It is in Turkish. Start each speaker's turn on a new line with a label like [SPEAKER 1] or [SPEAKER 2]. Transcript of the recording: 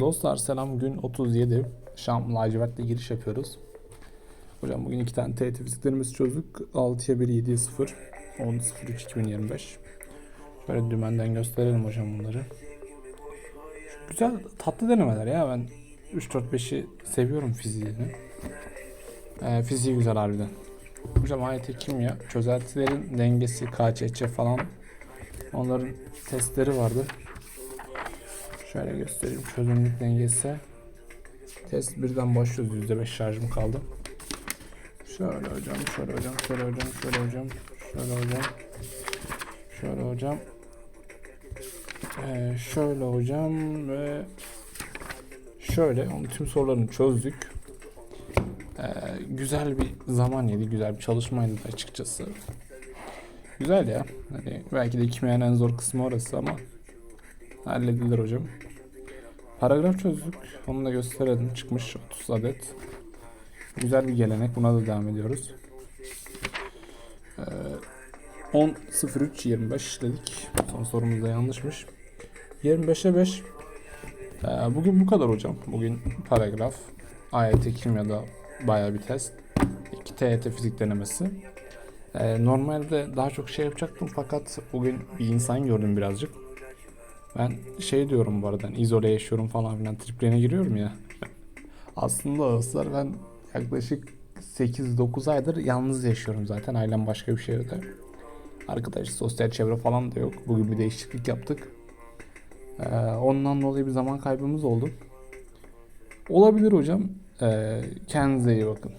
[SPEAKER 1] Dostlar selam gün 37 Şam lacivertle giriş yapıyoruz. Hocam bugün iki tane TET fiziklerimizi çözdük. 6'ya 1 7'ye 0 10 0 3 2025. Böyle dümenden gösterelim hocam bunları. Güzel tatlı denemeler ya ben 3 4 5'i seviyorum fiziğini. Ee, fiziği güzel harbiden. Hocam AYT kimya çözeltilerin dengesi KÇÇ falan onların testleri vardı. Şöyle göstereyim çözünürlük dengesi. Test birden başlıyoruz. %5 şarjım kaldı. Şöyle hocam, şöyle hocam, şöyle hocam, şöyle hocam, şöyle hocam. Şöyle hocam. Ee, şöyle hocam ve şöyle onun tüm sorularını çözdük. Ee, güzel bir zaman yedi, güzel bir çalışmaydı açıkçası. Güzel ya. Hani belki de kimyanın en zor kısmı orası ama halledilir hocam. Paragraf çözdük. Onu da gösterelim. Çıkmış 30 adet. Güzel bir gelenek. Buna da devam ediyoruz. Ee, 10 03 25 işledik. Son sorumuz da yanlışmış. 25'e 5. Ee, bugün bu kadar hocam. Bugün paragraf. AYT kimyada bayağı bir test. 2 TYT fizik denemesi. Ee, normalde daha çok şey yapacaktım fakat bugün bir insan gördüm birazcık. Ben şey diyorum bu arada hani izole yaşıyorum falan filan triplerine giriyorum ya. Aslında dostlar ben yaklaşık 8-9 aydır yalnız yaşıyorum zaten. Ailem başka bir şehirde. Arkadaş sosyal çevre falan da yok. Bugün bir değişiklik yaptık. Ee, ondan dolayı bir zaman kaybımız oldu. Olabilir hocam. Ee, kendinize iyi bakın.